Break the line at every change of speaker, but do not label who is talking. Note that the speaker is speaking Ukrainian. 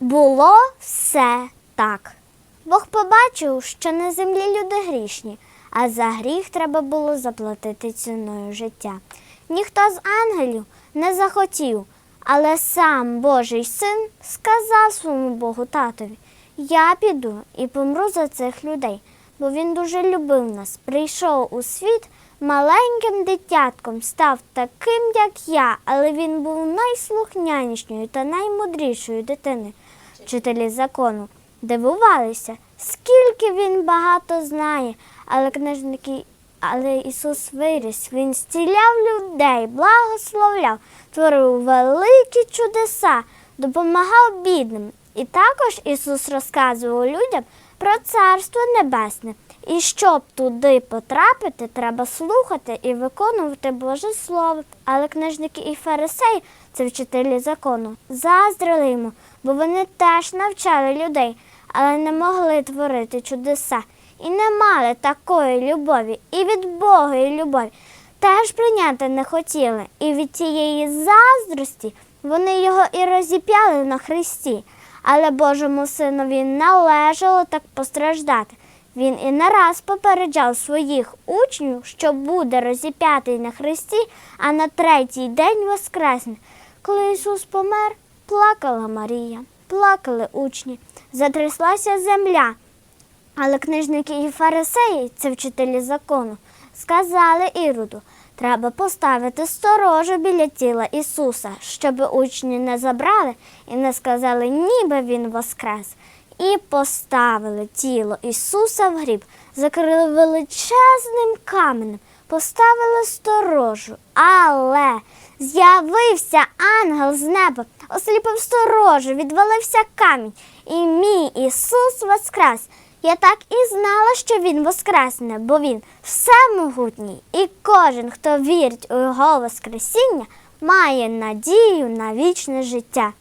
було все так. Бог побачив, що на землі люди грішні, а за гріх треба було заплатити ціною життя. Ніхто з ангелів не захотів, але сам Божий син сказав своєму Богу татові: Я піду і помру за цих людей, бо він дуже любив нас, прийшов у світ маленьким дитятком, став таким, як я, але він був найслухнянішою та наймудрішою дитиною. Вчителі закону дивувалися, скільки він багато знає, але книжники, але Ісус виріс, Він зціляв людей, благословляв, творив великі чудеса, допомагав бідним. І також Ісус розказував людям про Царство Небесне. І щоб туди потрапити, треба слухати і виконувати Боже Слово. Але книжники і фарисеї, це вчителі закону, заздрили йому, бо вони теж навчали людей, але не могли творити чудеса і не мали такої любові, і від Бога і любові теж прийняти не хотіли. І від цієї заздрості вони його і розіп'яли на хресті. Але Божому синові належало так постраждати. Він і не раз попереджав своїх учнів, що буде розіп'ятий на хресті, а на третій день воскресне. Коли Ісус помер, плакала Марія, плакали учні, затряслася земля. Але книжники і фарисеї, це вчителі закону, сказали Іроду, треба поставити сторожу біля тіла Ісуса, щоб учні не забрали і не сказали, ніби Він воскрес. І поставили тіло Ісуса в гріб, закрили величезним каменем, поставили сторожу. Але з'явився ангел з неба, осліпив сторожу, відвалився камінь, і мій Ісус воскрес. Я так і знала, що Він воскресне, бо Він всемогутній, і кожен, хто вірить у Його Воскресіння, має надію на вічне життя.